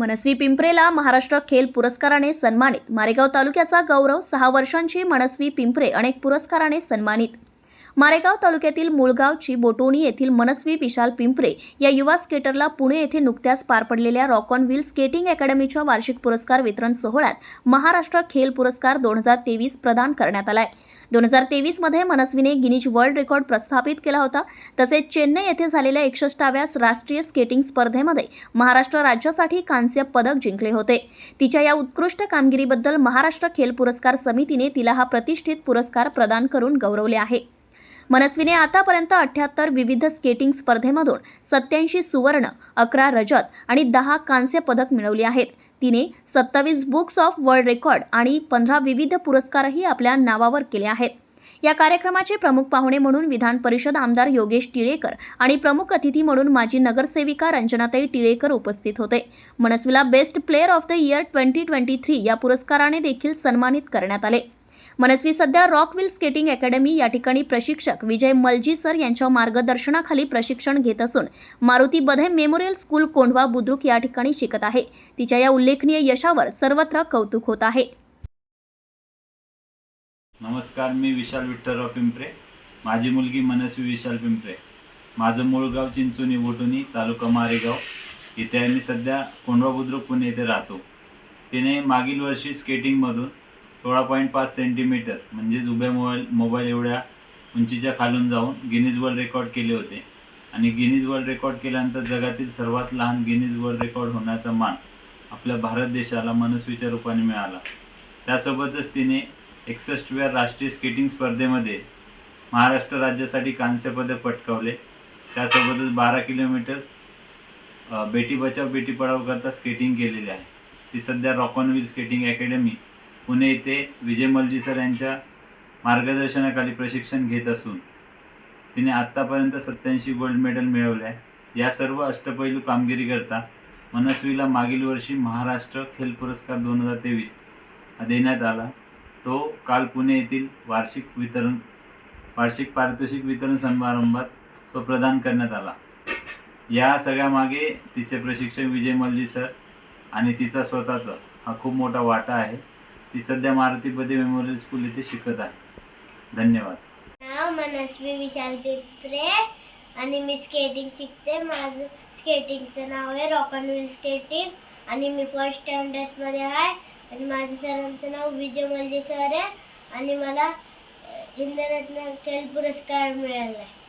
मनस्वी पिंपरेला महाराष्ट्र खेल पुरस्काराने सन्मानित. मारेगाव तालुक्याचा गौरव सहा वर्षांची मनस्वी पिंपरे अनेक पुरस्काराने सन्मानित. मारेगाव तालुक्यातील मुळगावची बोटोणी येथील मनस्वी विशाल पिंपरे या युवा स्केटरला पुणे येथे नुकत्याच पार पडलेल्या रॉक ऑन व्हील स्केटिंग अकॅडमीच्या वार्षिक पुरस्कार वितरण सोहळ्यात महाराष्ट्र खेल पुरस्कार दोन हजार तेवीस प्रदान करण्यात आलाय. दोन हजार तेवीसमध्ये मनस्वीने गिनीज वर्ल्ड रेकॉर्ड प्रस्थापित केला होता. तसेच चेन्नई येथे झालेल्या एकसष्टाव्या राष्ट्रीय स्केटिंग स्पर्धेमध्ये महाराष्ट्र राज्यासाठी कांस्य पदक जिंकले होते. तिच्या या उत्कृष्ट कामगिरीबद्दल महाराष्ट्र खेल पुरस्कार समितीने तिला हा प्रतिष्ठित पुरस्कार प्रदान करून गौरवले आहे. मनस्वीने आतापर्यंत अठ्याहत्तर विविध स्केटिंग स्पर्धेमधून सत्याऐंशी सुवर्ण अकरा रजत आणि दहा कांस्य पदक मिळवली आहेत. तिने सत्तावीस बुक्स ऑफ वर्ल्ड रेकॉर्ड आणि पंधरा विविध पुरस्कारही आपल्या नावावर केले आहेत. या कार्यक्रमाचे प्रमुख पाहुणे म्हणून विधान परिषद आमदार योगेश टिळेकर आणि प्रमुख अतिथी म्हणून माजी नगरसेविका रंजनाताई टिळेकर उपस्थित होते. मनस्वीला best player of the year twenty twenty three या पुरस्काराने देखील सन्मानित करण्यात आले. मनस्वी सध्या रॉकविल स्केटिंग अकॅडमी या ठिकाणी प्रशिक्षक विजय मलजी सर यांच्या मार्गदर्शनाखाली प्रशिक्षण घेत असून मारुती बधे मेमोरियल स्कूल कोंढवा बुद्रुक या ठिकाणी शिकत आहे. तिच्या या उल्लेखनीय यशावर सर्वत्र कौतुक होत आहे. नमस्कार मी विशाल विठ्ठलराव पिंपरे. माझी मुलगी मनस्वी विशाल पिंपरे. माझं मूळ गाव चिंचोनी बोटोनी तालुका मारेगाव. इथे मी सध्या कोंढवा बुद्रुक पुणे येथे राहतो. तिने मागील वर्षी स्केटिंगमधून सोळा पॉईंट पाच सेंटीमीटर म्हणजेच उभ्या मोबाईल मोबाईल एवढ्या उंचीच्या खालून जाऊन गिनीज वर्ल्ड रेकॉर्ड केले होते. आणि गिनीज वर्ल्ड रेकॉर्ड केल्यानंतर जगातील सर्वात लहान गिनीज वर्ल्ड रेकॉर्ड होण्याचा मान आपल्या भारत देशाला मनस्वीच्या रूपाने मिळाला. त्यासोबतच तिने एकसष्टव्या राष्ट्रीय स्केटिंग स्पर्धेमध्ये महाराष्ट्र राज्यासाठी कांस्यपदक पटकावले. त्यासोबतच बारा किलोमीटर बेटी बचाव बेटी पढाव करता स्केटिंग केलेली आहे. ती सध्या rock on wheel skating academy Pune येथे विजय मलजी सर यांच्या मार्गदर्शनाखाली प्रशिक्षण घेत असून तिने आत्तापर्यंत सत्याऐंशी गोल्ड मेडल मिळवले आहे या सर्व अष्टपैलू कामगिरीकरता मनस्वीला मागील वर्षी महाराष्ट्र खेल पुरस्कार दोन हजार तेवीस देण्यात आला. तो काल पुणे येथील वार्षिक वितरण वार्षिक पारितोषिक वितरण समारंभात तो प्रदान करण्यात आला. या सगळ्यामागे तिचे प्रशिक्षक विजय मलजी सर आणि तिचा स्वतःचा हा खूप मोठा वाटा आहे. ती सध्या मारुती बदे मेमोरियल स्कूल येथे शिकत आहे. धन्यवाद. नाव मनस्वी विशाल पिंपरे आणि मी स्केटिंग शिकते. माझं स्केटिंगचं नाव आहे रॉक अँड व्हील स्केटिंग आणि मी फर्स्ट स्टँडर्डमध्ये आहे. आणि माझ्या सरांचं नाव विजय मल्जे सर आहे. आणि मला अ, हिंदरत्न खेळ पुरस्कार मिळाला आहे.